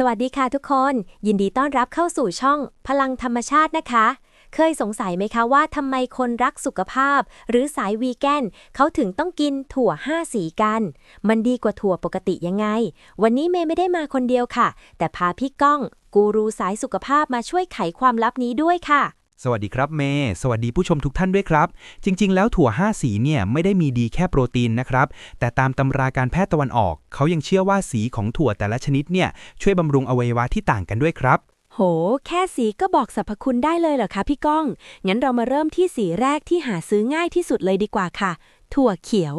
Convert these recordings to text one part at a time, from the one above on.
สวัสดีค่ะทุกคน ยินดีต้อนรับเข้าสู่ช่อง พลังธรรมชาตินะคะ เคยสงสัยไหมคะว่าทำไมคนรักสุขภาพ หรือสายวีแกนเขาถึงต้องกินถั่ว 5 สีกัน มันดีกว่าถั่วปกติยังไง วันนี้เมย์ไม่ได้มาคนเดียวค่ะ แต่พาพี่ก้อง กูรูสายสุขภาพมาช่วยไขความลับนี้ด้วยค่ะ สวัสดีครับเมย์สวัสดีผู้ชมทุกท่านด้วยครับ จริง ๆ แล้วถั่ว 5 สีเนี่ยไม่ได้มีดีแค่โปรตีนนะครับ แต่ตามตำราการแพทย์ตะวันออก เขายังเชื่อว่าสีของถั่วแต่ละชนิดเนี่ยช่วยบำรุงอวัยวะที่ต่างกันด้วยครับ โห แค่สีก็บอกสรรพคุณได้เลยเหรอคะพี่ก้อง งั้นเรามาเริ่มที่สีแรกที่หาซื้อง่ายที่สุดเลยดีกว่าค่ะ ถั่วเขียว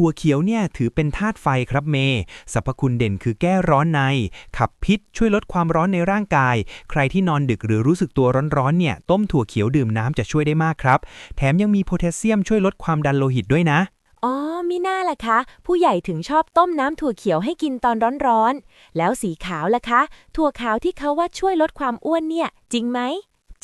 ถั่วเขียวเนี่ยถือเป็นธาตุไฟครับเมย์สรรพคุณเด่นคือแก้ร้อนใน ขับพิษช่วยลดความร้อนในร่างกาย ใครที่นอนดึกหรือรู้สึกตัวร้อนๆเนี่ยต้มถั่วเขียวดื่มน้ำจะช่วยได้มากครับ แถมยังมีโพแทสเซียมช่วยลดความดันโลหิตด้วยนะอ๋อมิน่าล่ะคะ ผู้ใหญ่ถึงชอบต้มน้ำถั่วเขียวให้กินตอนร้อนๆ แล้วสีขาวล่ะคะ ถั่วขาวที่เขาว่าช่วยลดความอ้วนเนี่ย จริงไหม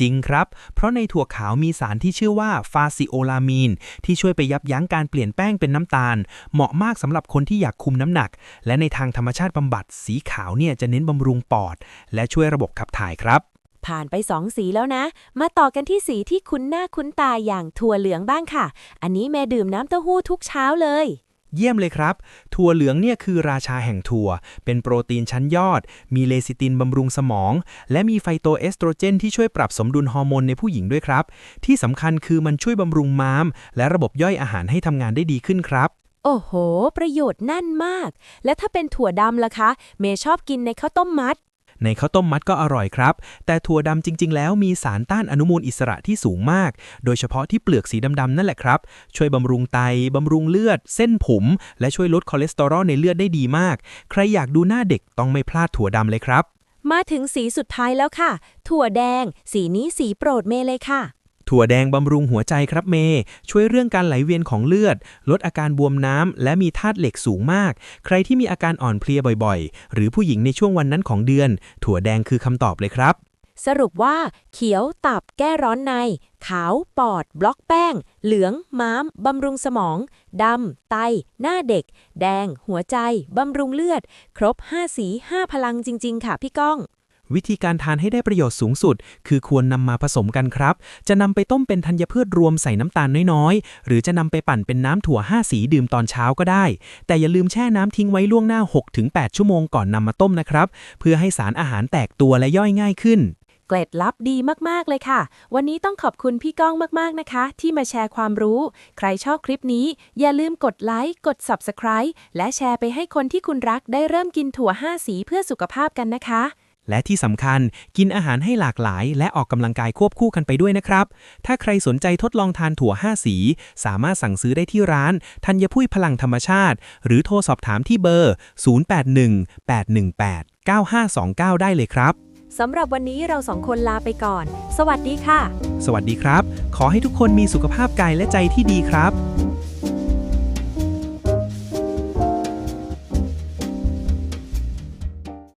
จริงครับ เพราะในถั่วขาวมีสารที่ชื่อว่าฟาซิโอลามีน ที่ช่วยไปยับยั้งการเปลี่ยนแป้งเป็นน้ำตาล เหมาะมากสำหรับคนที่อยากคุมน้ำหนัก และในทางธรรมชาติบำบัดสีขาวเนี่ยจะเน้นบำรุงปอด และช่วยระบบขับถ่ายครับ ผ่านไปสองสีแล้วนะ มาต่อกันที่สีที่คุ้นหน้าคุ้นตาอย่างถั่วเหลืองบ้างค่ะ อันนี้แม่ดื่มน้ำเต้าหู้ทุกเช้าเลย เยี่ยมเลยครับ ถั่วเหลืองเนี่ยคือราชาแห่งถั่ว เป็นโปรตีนชั้นยอด มีเลซิตินบำรุงสมอง และมีไฟโตเอสโตรเจนที่ช่วยปรับสมดุลฮอร์โมนในผู้หญิงด้วยครับ ที่สำคัญคือมันช่วยบำรุงม้าม และระบบย่อยอาหารให้ทำงานได้ดีขึ้นครับ โอ้โห ประโยชน์นั่นมาก และถ้าเป็นถั่วดำล่ะคะ เมย์ชอบกินในข้าวต้มมัด ในข้าวต้มมัดก็อร่อยครับ แต่ถั่วดำจริง ๆ แล้วมีสารต้านอนุมูลอิสระที่สูงมาก โดยเฉพาะที่เปลือกสีดำๆนั่นแหละครับ ช่วยบำรุงไตบำรุงเลือด เส้นผม และช่วยลดคอเลสเตอรอลในเลือดได้ดีมาก ใครอยากดูหน้าเด็กต้องไม่พลาดถั่วดำเลยครับ มาถึงสีสุดท้ายแล้วค่ะ ถั่วแดง สีนี้สีโปรดเมเลยค่ะ ถั่วแดงบำรุงหัวใจครับเมย์ช่วยเรื่องการไหลเวียนของเลือด ลดอาการบวมน้ำ และมีธาตุเหล็กสูงมาก ใครที่มีอาการอ่อนเพลียบ่อยๆ หรือผู้หญิงในช่วงวันนั้นของเดือน ถั่วแดงคือคำตอบเลยครับ สรุปว่า เขียวตับแก้ร้อนใน ขาว ปอด บล็อกแป้ง เหลือง ม้าม บำรุงสมองดำ ไต หน้าเด็ก แดง หัวใจ บำรุงเลือด ครบ 5 สี 5 พลังจริง ๆ ค่ะพี่ก้อง วิธีการทานให้ได้ประโยชน์สูงสุด คือควรนำมาผสมกันครับ จะนำไปต้มเป็นธัญพืชรวมใส่น้ำตาลน้อยๆ หรือจะนำไปปั่นเป็นน้ำถั่ว 5 สีดื่มตอนเช้าก็ได้ แต่อย่าลืมแช่น้ำทิ้งไว้ล่วงหน้า 6-8 ชั่วโมงก่อนนำมาต้มนะครับ เพื่อให้สารอาหารแตกตัวและย่อยง่ายขึ้นเกล็ดลับดีมาก ๆ เลยค่ะ วันนี้ต้องขอบคุณพี่ก้องมาก ๆ นะคะ ที่มาแชร์ความรู้ ใครชอบคลิปนี้ อย่าลืมกดไลค์ กด Subscribe และแชร์ไปให้คนที่คุณรักได้เริ่มกินถั่ว 5 สีเพื่อสุขภาพกันนะคะ และที่สำคัญกินอาหารให้หลากหลาย และออกกำลังกายควบคู่กันไปด้วยนะครับ ถ้าใครสนใจทดลองทานถั่ว 5 สี สามารถสั่งซื้อได้ที่ร้าน ธัญพุยพลังธรรมชาติ หรือโทรสอบถามที่เบอร์ 0818189529 ได้เลยครับสำหรับวันนี้เราสองคนลาไปก่อน สวัสดีค่ะ สวัสดีครับ ขอให้ทุกคนมีสุขภาพกายและใจที่ดีครับ